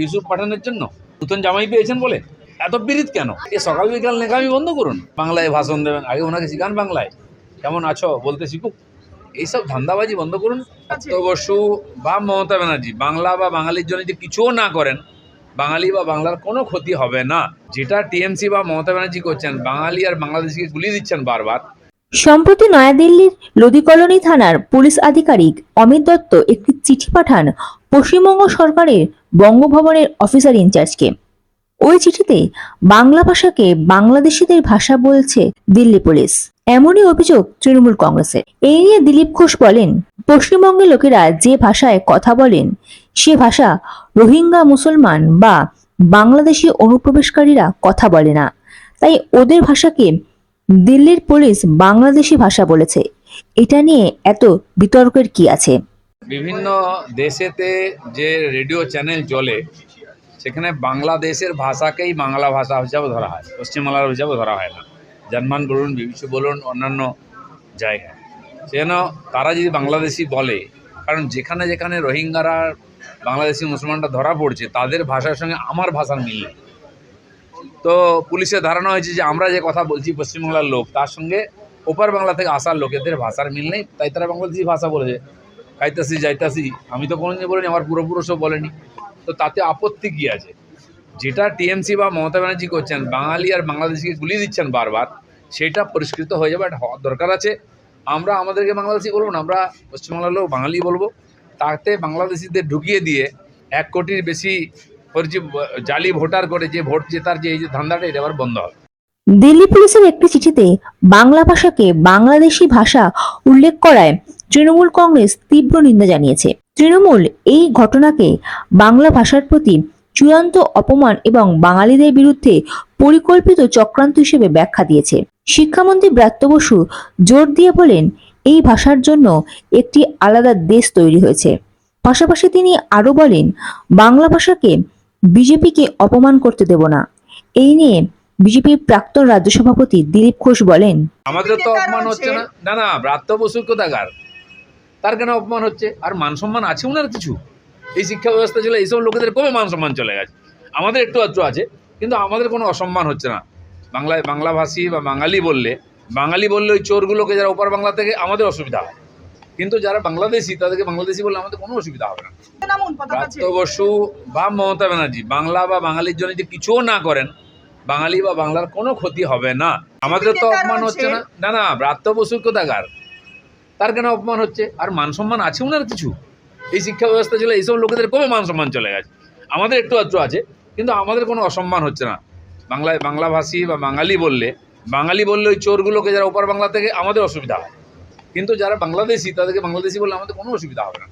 ইউসুফ পাঠানোর জন্য? নতুন জামাই পেয়েছেন বলে? এত পীড়িত কেন? এ সকাল বিকাল নেকামি বন্ধ করুন। বাংলায় ভাষণ দেবেন, আগে ওনাকে শিখান বাংলায়। কেমন আছো? বলতে শিখুক। এইসব ধান্দাবাজি বন্ধ করুন। বসু বা মমতা ব্যানার্জি, বাংলা বা বাঙালির জন্য যে কিছুও না করেন, বাঙালি বা বাংলার কোনো ক্ষতি হবে না। যেটা টিএমসি বা মমতা ব্যানার্জি করছেন, বাঙালি আর বাংলাদেশিকে গুলিয়ে দিচ্ছেন বারবার সম্প্রতি নয়াদিল্লির লোদি কলোনি থানার পুলিশ আধিকারিক অমিত দত্ত একটি চিঠি পাঠান পশ্চিমবঙ্গ সরকারের বঙ্গভবনের অফিসার ইনচার্জকে। ওই চিঠিতে বাংলা ভাষাকে বাংলাদেশিদের ভাষা বলছে দিল্লি পুলিশ। এমনই অভিযোগ তৃণমূল কংগ্রেসের। এই নিয়ে দিলীপ ঘোষ বলেন, পশ্চিমবঙ্গের লোকেরা যে ভাষায় কথা বলেন, সে ভাষা রোহিঙ্গা মুসলমান বা বাংলাদেশি অনুপ্রবেশকারীরা কথা বলে না। তাই ওদের ভাষাকে দিল্লির পুলিশ বাংলাদেশি ভাষা বলেছে। এটা নিয়ে এত বিতর্কের কি আছে? বিভিন্ন দেশেতে যে রেডিও চ্যানেল চলে, সেখানে বাংলাদেশের ভাষাকেই বাংলা ভাষা হিসাবে ধরা হয়, পশ্চিমবাংলার হিসাবে ধরা হয় না। জার্মান বলুন, বিবিসি বলুন, অন্যান্য জায়গায়। সেজন্য তারা যদি বাংলাদেশি বলে, কারণ যেখানে যেখানে রোহিঙ্গারা, বাংলাদেশি মুসলমানরা ধরা পড়ছে, তাদের ভাষার সঙ্গে আমার ভাষার মিল নেই। তো পুলিশের ধারণা হয়েছে যে আমরা যে কথা বলছি পশ্চিমবাংলার লোক, তার সঙ্গে ওপার বাংলা থেকে আসার লোকেদের ভাষার মিল নেই, তাই তারা বাংলাদেশি ভাষা বলেছে। খাইতাসি যাইতাসি আমি তো কোনোদিন বলিনি, আমার পূর্বপুরুষও বলেনি। তো তাতে আপত্তি কী আছে? যেটা টিএমসি বা মমতা ব্যানার্জি করছেন, বাঙালি আর বাংলাদেশিকে গুলিয়ে দিচ্ছেন বারবার, সেটা পরিষ্কৃত হয়ে যাবে, এটা হওয়ার দরকার আছে। আমরা আমাদেরকে বাংলাদেশি বলব না, আমরা পশ্চিমবাংলার লোক বাঙালি বলব। তাতে বাংলাদেশিদের ঢুকিয়ে দিয়ে এক কোটির বেশি জালি ভোটার করে, যে ভোট জেতার যে এই যে ধান্দাটা বন্ধ হবে। দিল্লি পুলিশের একটি চিঠিতে বাংলা ভাষাকে বাংলাদেশি ভাষা উল্লেখ করায় তৃণমূল কংগ্রেস তীব্র নিন্দা জানিয়েছে। তৃণমূল এই ঘটনাকে বাংলা ভাষার প্রতি চূড়ান্ত অপমান এবং বাঙালিদের বিরুদ্ধে পরিকল্পিত চক্রান্ত হিসেবে ব্যাখ্যা দিয়েছে। শিক্ষামন্ত্রী ব্রাত্য বসু জোর দিয়ে বলেন, এই ভাষার জন্য একটি আলাদা দেশ তৈরি হয়েছে। পাশাপাশি তিনি আরও বলেন, বাংলা ভাষাকে বিজেপিকে অপমান করতে দেব না। এই নিয়ে বিজেপির প্রাক্তন রাজ্য সভাপতি দিলীপ ঘোষ বলেন আমাদের তো অপমান হচ্ছে না। না না ব্রাত্য বসুর কোথাকার? তার কেন অপমান হচ্ছে? আর মান সম্মান আছে ওনার কিছু? এই শিক্ষা ব্যবস্থা ছিল এইসব লোকেদের কবে মান সম্মান চলে গেছে? আমাদের একটু আধটু আছে কিন্তু আমাদের কোনো অসম্মান হচ্ছে না। বাংলায় বাংলাভাষী বা বাঙালি বললে বাঙালি বললে ওই চোরগুলোকে যারা ওপার বাংলা থেকে আমাদের অসুবিধা হয়। কিন্তু যারা বাংলাদেশি তাদেরকে বাংলাদেশি বললে আমাদের কোনো অসুবিধা হবে না। বসু বা মমতা ব্যানার্জি বাংলা বা বাঙালির জন্য যে কিছুও না করেন বাঙালি বা বাংলার কোনো ক্ষতি হবে না। আমাদের তো অপমান হচ্ছে না। না না ব্রাত্য বসুর কোথাকার? তার কেন অপমান হচ্ছে? আর মান সম্মান আছে ওনার কিছু? এই শিক্ষা ব্যবস্থা ছিল এইসব লোকেদের কবে মান সম্মান চলে গেছে? আমাদের একটু আধটু আছে কিন্তু আমাদের কোনো অসম্মান হচ্ছে না। বাংলায় বাংলাভাষী বা বাঙালি বললে বাঙালি বললে ওই চোরগুলোকে যারা ওপার বাংলা থেকে আমাদের অসুবিধা হয়। কিন্তু যারা বাংলাদেশি তাদেরকে বাংলাদেশি বললে আমাদের কোনো অসুবিধা হবে না।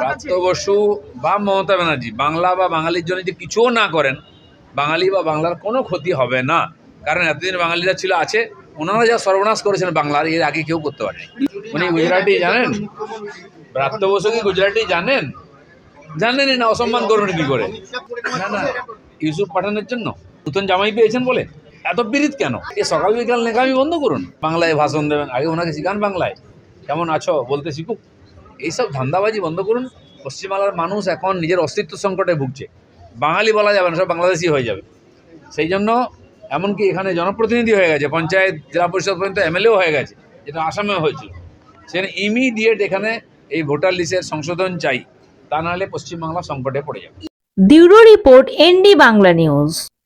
প্রাপ্ত বসু বা মমতা ব্যানার্জি বাংলা বা বাঙালির জন্য যে কিছুও না করেন বাঙালি বা বাংলার কোনো ক্ষতি হবে না। কারণ এতদিন বাঙালিরা ছিল আছে ওনারা যা সর্বনাশ করেছেন বাংলার এর আগে কেউ করতে পারেনি। উনি গুজরাটি জানেন? প্রাপ্ত বসু কি গুজরাটি জানেন? জানেনই না অসম্মান করবেন কি করে? না না ইউসুফ পাঠানোর জন্য? নতুন জামাই পেয়েছেন বলে? এত পীড়িত কেন? এ সকাল বিকাল নেকামি বন্ধ করুন? বাংলায় ভাষণ দেবেন, আগে ওনাকে শিখান বাংলায়। কেমন আছো? বলতে শিখুক। এইসব ধান্দাবাজি বন্ধ করুন। পশ্চিমবাংলার মানুষ এখন নিজের অস্তিত্ব সংকটে ভুগছে। বাঙালি বলা যাবে না, সব বাংলাদেশি হয়ে যাবে। সেই জন্য এমনকি এখানে জনপ্রতিনিধি হয়ে গেছে, পঞ্চায়েত, জেলা পরিষদ পর্যন্ত এমএলএও হয়ে গেছে, যেটা আসামেও হয়েছিল। সেখানে ইমিডিয়েট এখানে এই ভোটার লিস্টের সংশোধন চাই। তা নাহলে পশ্চিমবাংলা সংকটে পড়ে যাবে। Bureau report ND Bangla news.